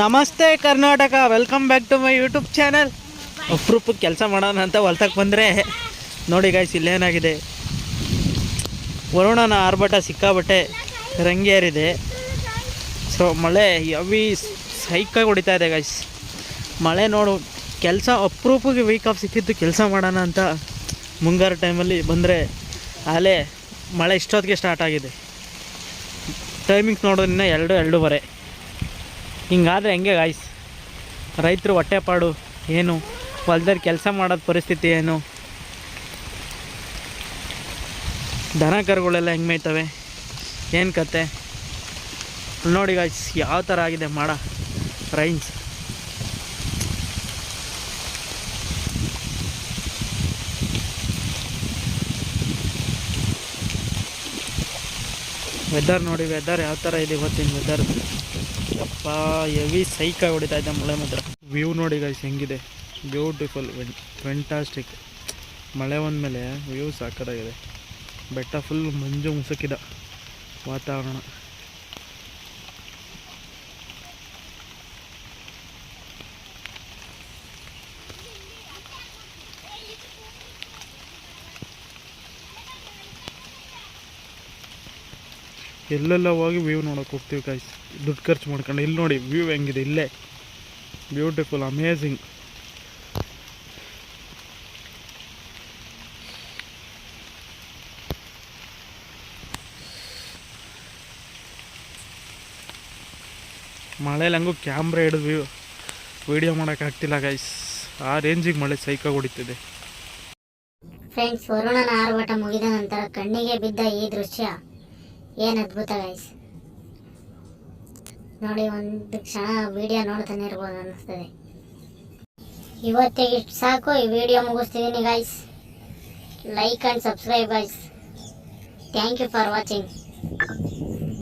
ನಮಸ್ತೆ Karnataka welcome back to my YouTube channel ಅಪ್ರೂಪಕ್ಕೆ ಕೆಲಸ ಮಾಡೋಣ ಅಂತ ಹೊಲ್ತಕ್ಕೆ ಬಂದರೆ, ನೋಡಿ ಗಾಯ್ಸ್ ಇಲ್ಲೇನಾಗಿದೆ. ವರುಣನ ಆರ್ಭಟ ಸಿಕ್ಕಾಬಟ್ಟೆ ರಂಗೇರಿದೆ. ಸೊ ಮಳೆ ಯವಿ ಸೈಕಾಗಿ ಹೊಡಿತಾ ಇದೆ ಗಾಯ್ಸ್ ಮಳೆ ನೋಡು, ಕೆಲಸ ಅಪ್ರೂಪಕ್ಕೆ ವೀಕ್ ಆಫ್ ಸಿಕ್ಕಿದ್ದು ಕೆಲಸ ಮಾಡೋಣ ಅಂತ ಮುಂಗಾರು ಟೈಮಲ್ಲಿ ಬಂದರೆ ಅಲ್ಲೇ ಮಳೆ ಇಷ್ಟೊತ್ತಿಗೆ ಸ್ಟಾರ್ಟ್ ಆಗಿದೆ. ಟೈಮಿಂಗ್ಸ್ ನೋಡೋದು ಇನ್ನೂ ಎರಡು, ಎರಡೂವರೆ. ಹಿಂಗಾದ್ರೆ ಹೆಂಗೆ ಗಾಯ್ಸ್ ರೈತರು ಹೊಟ್ಟೆಪಾಡು ಏನು? ಹೊಲ್ದಲ್ಲಿ ಕೆಲಸ ಮಾಡೋದು ಪರಿಸ್ಥಿತಿ ಏನು? ದನ ಕರುಗಳೆಲ್ಲ ಹೆಂಗೆ ಮೇಯ್ತವೆ? ಏನು ಕತೆ? ನೋಡಿ ಗಾಯ್ಸ್ ಯಾವ ಥರ ಆಗಿದೆ ಮಾಡ, ರೈನ್ಸ್. ವೆದರ್ ನೋಡಿ ವೆದರ್ ಯಾವ ಥರ ಇದೆ ಇವತ್ತಿನ ವೆದರ್ ಹೆವಿ ಸೈಕಾಗಿ ಹೊಡಿತಾ ಇದೆ ಮಳೆ ಮಾತ್ರ. ವ್ಯೂ ನೋಡಿ ಗೈಸ್ ಹೆಂಗಿದೆ? ಬ್ಯೂಟಿಫುಲ್ ಫೆಂಟಾಸ್ಟಿಕ್ ಮಳೆ ಬಂದಮೇಲೆ ವ್ಯೂ ಸಾಕದಾಗಿದೆ ಬೆಟ್ಟ ಫುಲ್ ಮಂಜು ಮುಸುಕಿದ ವಾತಾವರಣ. ಎಲ್ಲೆಲ್ಲ ಹೋಗಿ ವ್ಯೂ ನೋಡೋಕೆ ಹೋಗ್ತೀವಿ ಗೈಸ್ ದುಡ್ಡು ಖರ್ಚು ಮಾಡ್ಕೊಂಡು. ಇಲ್ಲಿ ನೋಡಿ ವ್ಯೂ ಹೆಂಗಿದೆ? ಇಲ್ಲೇ. ಬ್ಯೂಟಿಫುಲ್ ಅಮೇಝಿಂಗ್ ಮಳೇಲಿ ಹಂಗೂ ಕ್ಯಾಮ್ರಾ ಹಿಡಿದು ವ್ಯೂ ವೀಡಿಯೋ ಮಾಡೋಕ್ಕಾಗ್ತಿಲ್ಲ ಗೈಸ್ ಆ ರೇಂಜಿಗೆ ಮಳೆ ಸೈಕಾಗಿ ಹೊಡಿತಿದೆ. ಫ್ರೆಂಡ್ಸ್ ವರುಣನ ಆರ್ಭಟ ಮುಗಿದ ನಂತರ ಕಣ್ಣಿಗೆ ಬಿದ್ದ ಈ ದೃಶ್ಯ. ಏನು ಅದ್ಭುತ ಗೈಸ್ ನೋಡಿ ಒಂದು ಕ್ಷಣ ವಿಡಿಯೋ ನೋಡ್ತಾನೆ ಇರ್ಬೋದು ಅನ್ನಿಸ್ತದೆ. ಇವತ್ತಿಗೆ ಇಷ್ಟು ಸಾಕು, ಈ video ಮುಗಿಸ್ತಿದ್ದೀನಿ guys like and subscribe guys thank you for watching